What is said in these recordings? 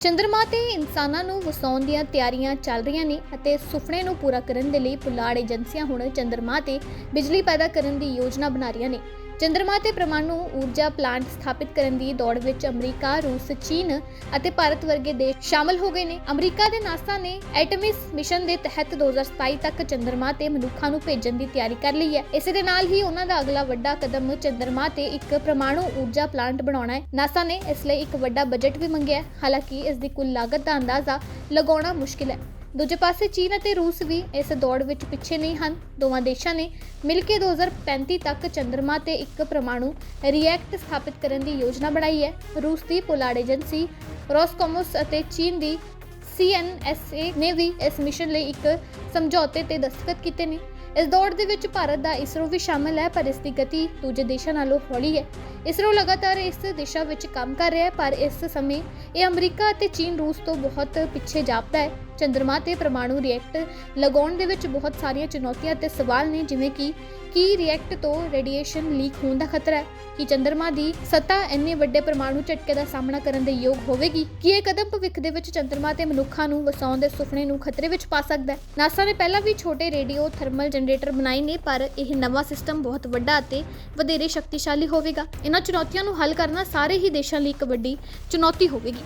ਚੰ드ਰਮਾ ਤੇ ਇਨਸਾਨਾਂ ਨੂੰ ਵਸਾਉਣ ਦੀਆਂ ਤਿਆਰੀਆਂ ਚੱਲ ਰਹੀਆਂ ਨੇ ਅਤੇ ਸੁਪਨੇ ਨੂੰ ਪੂਰਾ ਕਰਨ ਦੇ ਲਈ ਪੁਲਾੜ ਏਜੰਸੀਆਂ ਹੁਣ ਚੰਦਰਮਾ ਤੇ ਬਿਜਲੀ ਪੈਦਾ ਕਰਨ ਦੀ ਯੋਜਨਾ ਬਣਾ ਰਹੀਆਂ ਨੇ। ਚੰਦਰਮਾ ਤੇ ਪਰਮਾਣੂ ਊਰਜਾ ਪਲਾਂਟ ਸਥਾਪਿਤ ਕਰਨ ਦੀ ਦੌੜ ਵਿੱਚ ਅਮਰੀਕਾ, ਰੂਸ, ਚੀਨ ਅਤੇ ਭਾਰਤ ਵਰਗੇ ਦੇਸ਼ ਸ਼ਾਮਲ ਹੋ ਗਏ ਨੇ। ਅਮਰੀਕਾ ਦੇ ਨਾਸਾ ਨੇ ਐਟਮਿਸ ਮਿਸ਼ਨ ਦੇ ਤਹਿਤ 2027 ਤੱਕ ਚੰਦਰਮਾ ਤੇ ਮਨੁੱਖਾਂ ਨੂੰ ਭੇਜਣ ਦੀ ਤਿਆਰੀ ਕਰ ਲਈ ਹੈ। ਇਸੇ ਦੇ ਨਾਲ ਹੀ ਉਹਨਾਂ ਦਾ ਅਗਲਾ ਵੱਡਾ ਕਦਮ ਚੰਦਰਮਾ ਤੇ ਇੱਕ ਪ੍ਰਮਾਣੂ ਊਰਜਾ ਪਲਾਂਟ ਬਣਾਉਣਾ ਹੈ। ਨਾਸਾ ਨੇ ਇਸ ਲਈ ਇੱਕ ਵੱਡਾ ਬਜਟ ਵੀ ਮੰਗਿਆ ਹੈ। ਹਾਲਾਂਕਿ ਇਸ ਦੀ ਕੁੱਲ ਲਾਗਤ ਦਾ ਅੰਦਾਜ਼ਾ ਲਗਾਉਣਾ ਮੁਸ਼ਕਿਲ ਹੈ। ਦੂਜੇ ਪਾਸੇ ਚੀਨ ਅਤੇ ਰੂਸ ਵੀ ਇਸ ਦੌੜ ਵਿੱਚ ਪਿੱਛੇ ਨਹੀਂ ਹਨ। ਦੋਵਾਂ ਦੇਸ਼ਾਂ ਨੇ ਮਿਲ ਕੇ 2035 ਤੱਕ ਚੰਦਰਮਾ ਤੇ ਇੱਕ ਪਰਮਾਣੂ ਰਿਐਕਟ ਸਥਾਪਿਤ ਕਰਨ ਦੀ ਯੋਜਨਾ ਬਣਾਈ ਹੈ। ਰੂਸ ਦੀ ਪੋਲਾੜ ਏਜੰਸੀ ਰੋਸਕੋਮਸ ਅਤੇ ਚੀਨ ਦੀ ਸੀਐਨਐਸਏ ਨੇ ਵੀ ਇਸ ਮਿਸ਼ਨ ਲਈ ਇੱਕ ਸਮਝੌਤੇ ਤੇ ਦਸਤਖਤ ਕੀਤੇ ਨੇ। ਇਸ ਦੌੜ ਦੇ ਵਿੱਚ ਭਾਰਤ ਦਾ ਇਸਰੋ ਵੀ ਸ਼ਾਮਲ ਹੈ, ਪਰ ਇਸ ਦੀ ਗਤੀ ਦੂਜੇ ਦੇਸ਼ਾਂ ਨਾਲੋਂ ਹੌਲੀ ਹੈ। ਇਸਰੋ ਲਗਾਤਾਰ ਇਸ ਦਿਸ਼ਾ ਵਿੱਚ ਕੰਮ ਕਰ ਰਿਹਾ ਹੈ, ਪਰ ਇਸ ਸਮੇਂ ਇਹ ਅਮਰੀਕਾ ਅਤੇ ਚੀਨ ਰੂਸ ਤੋਂ ਬਹੁਤ ਪਿੱਛੇ ਜਾਪਦਾ ਹੈ। ਚੰਦਰਮਾ ਤੇ ਪਰਮਾਣੂ ਰਿਐਕਟ ਲਗਾਉਣ ਦੇ ਵਿੱਚ ਬਹੁਤ ਸਾਰੀਆਂ ਚੁਣੌਤੀਆਂ ਤੇ ਸਵਾਲ ਨੇ, ਜਿਵੇਂ ਕਿ ਕੀ ਰਿਐਕਟ ਤੋਂ ਰੇਡੀਏਸ਼ਨ ਲੀਕ ਹੋਣ ਦਾ ਖਤਰਾ ਹੈ? ਕਿ ਚੰਦਰਮਾ ਦੀ ਸਤ੍ਹਾ ਇੰਨੇ ਵੱਡੇ ਪਰਮਾਣੂ ਝਟਕੇ ਦਾ ਸਾਹਮਣਾ ਕਰਨ ਦੇ ਯੋਗ ਹੋਵੇਗੀ? ਕੀ ਇਹ ਕਦਮ ਭਵਿੱਖ ਦੇ ਵਿੱਚ ਚੰਦਰਮਾ ਤੇ ਮਨੁੱਖਾਂ ਨੂੰ ਵਸਾਉਣ ਦੇ ਸੁਪਨੇ ਨੂੰ ਖਤਰੇ ਵਿੱਚ ਪਾ ਸਕਦਾ ਹੈ? ਨਾਸਾ ਨੇ ਪਹਿਲਾਂ ਵੀ ਛੋਟੇ ਰੇਡੀਓ ਥਰਮਲ ਜਨਰੇਟਰ ਬਣਾਏ ਨੇ, ਪਰ ਇਹ ਨਵਾਂ ਸਿਸਟਮ ਬਹੁਤ ਵੱਡਾ ਅਤੇ ਵਧੇਰੇ ਸ਼ਕਤੀਸ਼ਾਲੀ ਹੋਵੇਗਾ। ਇਹਨਾਂ ਚੁਣੌਤੀਆਂ ਨੂੰ ਹੱਲ ਕਰਨਾ ਸਾਰੇ ਹੀ ਦੇਸ਼ਾਂ ਲਈ ਇੱਕ ਵੱਡੀ ਚੁਣੌਤੀ ਹੋਵੇਗੀ।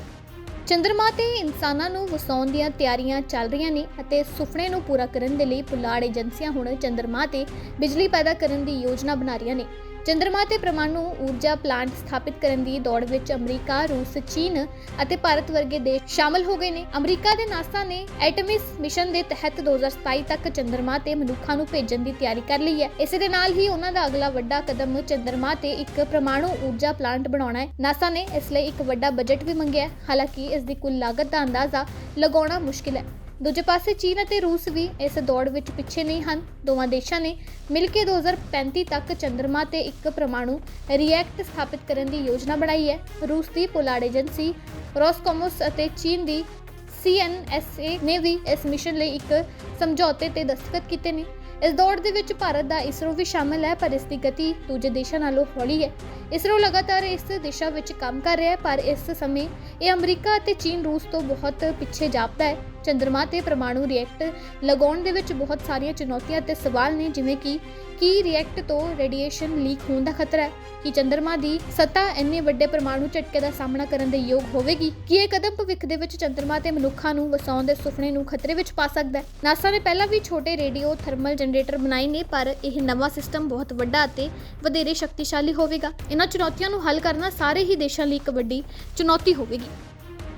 ਚੰਦਰਮਾ ਤੇ ਇਨਸਾਨਾਂ ਨੂੰ ਵਸਾਉਣ ਦੀਆਂ ਤਿਆਰੀਆਂ ਚੱਲ ਰਹੀਆਂ ਨੇ ਅਤੇ ਸੁਪਨੇ ਨੂੰ ਪੂਰਾ ਕਰਨ ਦੇ ਲਈ ਪੁਲਾੜ ਏਜੰਸੀਆਂ ਹੁਣ ਚੰਦਰਮਾ ਤੇ ਬਿਜਲੀ ਪੈਦਾ ਕਰਨ ਦੀ ਯੋਜਨਾ ਬਣਾ ਰਹੀਆਂ ਨੇ। ਚੰਦਰਮਾ ਤੇ ਪਰਮਾਣੂ ਊਰਜਾ ਪਲਾਂਟ ਸਥਾਪਿਤ ਕਰਨ ਦੀ ਦੌੜ ਵਿੱਚ ਅਮਰੀਕਾ, ਰੂਸ, ਚੀਨ ਅਤੇ ਭਾਰਤ ਵਰਗੇ ਦੇਸ਼ ਸ਼ਾਮਲ ਹੋ ਗਏ ਨੇ। ਅਮਰੀਕਾ ਦੇ ਨਾਸਾ ਨੇ ਐਟਮਿਸ ਮਿਸ਼ਨ ਦੇ ਤਹਿਤ 2027 ਤੱਕ ਚੰਦਰਮਾ ਤੇ ਮਨੁੱਖਾਂ ਨੂੰ ਭੇਜਣ ਦੀ ਤਿਆਰੀ ਕਰ ਲਈ ਹੈ। ਇਸੇ ਦੇ ਨਾਲ ਹੀ ਉਹਨਾਂ ਦਾ ਅਗਲਾ ਵੱਡਾ ਕਦਮ ਚੰਦਰਮਾ ਤੇ ਇੱਕ ਪਰਮਾਣੂ ਊਰਜਾ ਪਲਾਂਟ ਬਣਾਉਣਾ ਹੈ। ਨਾਸਾ ਨੇ ਇਸ ਲਈ ਇੱਕ ਵੱਡਾ ਬਜਟ ਵੀ ਮੰਗਿਆ ਹੈ। ਹਾਲਾਂਕਿ ਇਸ ਦੀ ਕੁੱਲ ਲਾਗਤ ਦਾ ਅੰਦਾਜ਼ਾ ਲਗਾਉਣਾ ਮੁਸ਼ਕਿਲ ਹੈ। ਦੂਜੇ ਪਾਸੇ ਚੀਨ ਅਤੇ ਰੂਸ ਵੀ ਇਸ ਦੌੜ ਵਿੱਚ ਪਿੱਛੇ ਨਹੀਂ ਹਨ। ਦੋਵਾਂ ਦੇਸ਼ਾਂ ਨੇ ਮਿਲ ਕੇ 2035 ਤੱਕ ਚੰਦਰਮਾ ਤੇ ਇੱਕ ਪਰਮਾਣੂ ਰਿਐਕਟ ਸਥਾਪਿਤ ਕਰਨ ਦੀ ਯੋਜਨਾ ਬਣਾਈ ਹੈ। ਰੂਸ ਦੀ ਪੋਲਾੜ ਏਜੰਸੀ ਰੋਸਕੋਮੋਸ ਅਤੇ ਚੀਨ ਦੀ ਸੀਐਨਐਸਏ ਨੇ ਵੀ ਇਸ ਮਿਸ਼ਨ ਲਈ ਇੱਕ ਸਮਝੌਤੇ ਤੇ ਦਸਤਖਤ ਕੀਤੇ ਨੇ। ਇਸ ਦੌੜ ਦੇ ਵਿੱਚ ਭਾਰਤ ਦਾ ਇਸਰੋ ਵੀ ਸ਼ਾਮਲ ਹੈ, ਪਰ ਇਸ ਦੀ ਗਤੀ ਦੂਜੇ ਦੇਸ਼ਾਂ ਨਾਲੋਂ ਹੌਲੀ ਹੈ। ਇਸਰੋ ਲਗਾਤਾਰ ਇਸ ਦਿਸ਼ਾ ਵਿੱਚ ਕੰਮ ਕਰ ਰਿਹਾ ਹੈ, ਪਰ ਇਸ ਸਮੇਂ ਇਹ ਅਮਰੀਕਾ ਅਤੇ ਚੀਨ, ਰੂਸ ਤੋਂ ਬਹੁਤ ਪਿੱਛੇ ਜਾਪਦਾ ਹੈ। ਚੰਦਰਮਾ ਤੇ ਪਰਮਾਣੂ ਰਿਐਕਟ ਲਗਾਉਣ ਦੇ ਵਿੱਚ ਬਹੁਤ ਸਾਰੀਆਂ ਚੁਣੌਤੀਆਂ ਤੇ ਸਵਾਲ ਨੇ, ਜਿਵੇਂ ਕਿ ਕੀ ਰਿਐਕਟ ਤੋਂ ਰੇਡੀਏਸ਼ਨ ਲੀਕ ਹੋਣ ਦਾ ਖਤਰਾ ਹੈ? ਕਿ ਚੰਦਰਮਾ ਦੀ ਸਤ੍ਹਾ ਇੰਨੇ ਵੱਡੇ ਪਰਮਾਣੂ ਝਟਕੇ ਦਾ ਸਾਹਮਣਾ ਕਰਨ ਦੇ ਯੋਗ ਹੋਵੇਗੀ? ਕੀ ਇਹ ਕਦਮ ਭਵਿੱਖ ਦੇ ਵਿੱਚ ਚੰਦਰਮਾ ਤੇ ਮਨੁੱਖਾਂ ਨੂੰ ਵਸਾਉਣ ਦੇ ਸੁਪਨੇ ਨੂੰ ਖਤਰੇ ਵਿੱਚ ਪਾ ਸਕਦਾ ਹੈ? ਨਾਸਾ ਨੇ ਪਹਿਲਾਂ ਵੀ ਛੋਟੇ ਰੇਡੀਓ ਥਰਮਲ ਜਨਰੇਟਰ ਬਣਾਏ ਨੇ, ਪਰ ਇਹ ਨਵਾਂ ਸਿਸਟਮ ਬਹੁਤ ਵੱਡਾ ਅਤੇ ਵਧੇਰੇ ਸ਼ਕਤੀਸ਼ਾਲੀ ਹੋਵੇਗਾ। ਇਹਨਾਂ ਚੁਣੌਤੀਆਂ ਨੂੰ ਹੱਲ ਕਰਨਾ ਸਾਰੇ ਹੀ ਦੇਸ਼ਾਂ ਲਈ ਇੱਕ ਵੱਡੀ ਚੁਣੌਤੀ ਹੋਵੇਗੀ।